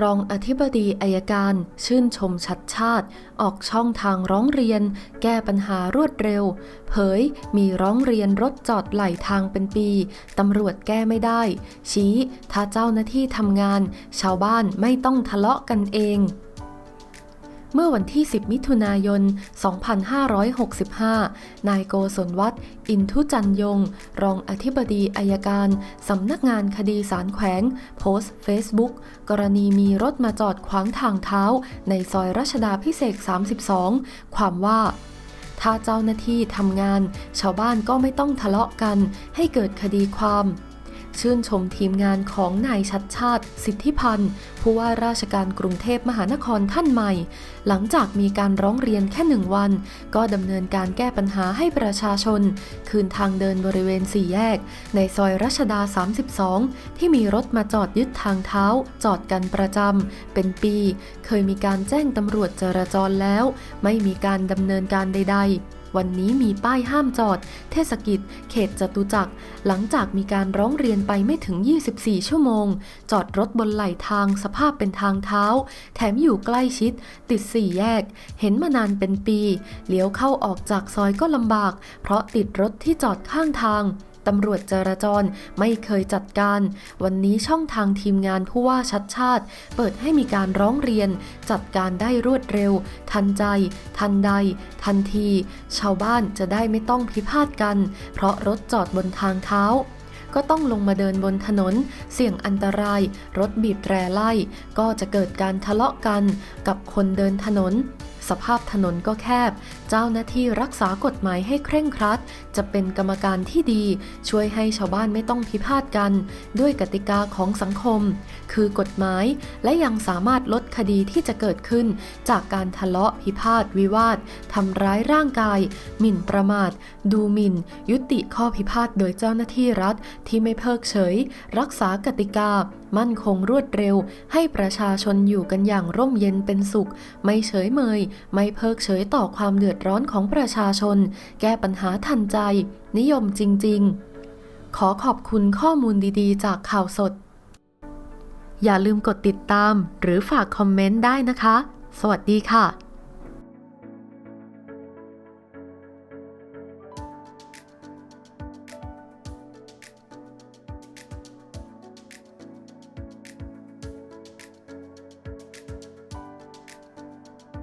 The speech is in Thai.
รองอธิบดีอายการ ชื่นชมชัดชาติ ออกช่องทางร้องเรียน แก้ปัญหารวดเร็ว เผยมีร้องเรียนรถจอดไหลทางเป็นปี ตำรวจแก้ไม่ได้ ชี้ถ้าเจ้าหน้าที่ทำงาน ชาวบ้านไม่ต้องทะเลาะกันเอง เมื่อวันที่ 10 มิถุนายน 2565 นายโกศลวัฒน์อินทุจันยง รองอธิบดีอายการ สำนักงานคดีสารแขวง โพสต์เฟซบุ๊กกรณีมีรถมาจอดขวางทางเท้า ในซอยรัชดาพิเศษ 32 ความว่าถ้าเจ้าหน้าที่ทำงาน ชาวบ้านก็ไม่ต้องทะเลาะกัน ให้เกิดคดีความ ชื่นชมทีมงานของนายชัดชาติ สิทธิพันธ์ผู้ว่าราชการกรุงเทพมหานครท่านใหม่ หลังจากมีการร้องเรียนแค่หนึ่งวัน ก็ดำเนินการแก้ปัญหาให้ประชาชน คืนทางเดินบริเวณสี่แยก ในซอยรัชดา 32 ที่มีรถมาจอดยึดทางเท้า จอดกันประจำเป็นปี เคยมีการแจ้งตำรวจจราจรแล้ว ไม่มีการดำเนินการใด ๆ วันนี้มีป้ายห้ามจอด เทศกิจ เขตจตุจักร หลังจากมีการร้องเรียนไปไม่ถึง 24 ชั่วโมง จอดรถบนไหลทางสภาพเป็นทางเท้า แถมอยู่ใกล้ชิด ติดสี่แยก เห็นมานานเป็นปี เลี้ยวเข้าออกจากซอยก็ลำบาก เพราะติดรถที่จอดข้างทาง ตำรวจจราจรไม่เคยจัดการ วันนี้ช่องทางทีมงานผู้ว่าชัดชาติ เปิดให้มีการร้องเรียน จัดการได้รวดเร็ว ทันใจ ทันใด ทันที ชาวบ้านจะได้ไม่ต้องพิพาทกัน เพราะรถจอดบนทางเท้าก็ต้องลงมาเดินบนถนน เสี่ยงอันตราย รถบีบแตรไล่ ก็จะเกิดการทะเลาะกันกับคนเดินถนน สภาพถนนก็แคบ เจ้าหน้าที่รักษากฎหมายให้เคร่งครัด จะเป็นกรรมการที่ดี ช่วยให้ชาวบ้านไม่ต้องพิพาทกัน ด้วยกติกาของสังคม คือกฎหมาย และยังสามารถลดคดีที่จะเกิดขึ้น จากการทะเลาะพิพาทวิวาททำร้ายร่างกาย หมิ่นประมาท ดูหมิ่น ยุติข้อพิพาทโดยเจ้าหน้าที่รัฐที่ไม่เพิกเฉย รักษากติกา มั่นคงรวดเร็ว ให้ประชาชนอยู่กันอย่างร่มเย็นเป็นสุข ไม่เฉยเมย ไม่เพิกเฉยต่อความเดือดร้อนของประชาชน แก้ปัญหาทันใจ นิยมจริง ๆ ขอขอบคุณข้อมูลดีๆ จากข่าวสด อย่าลืมกดติดตาม หรือฝากคอมเมนต์ได้นะคะ สวัสดีค่ะ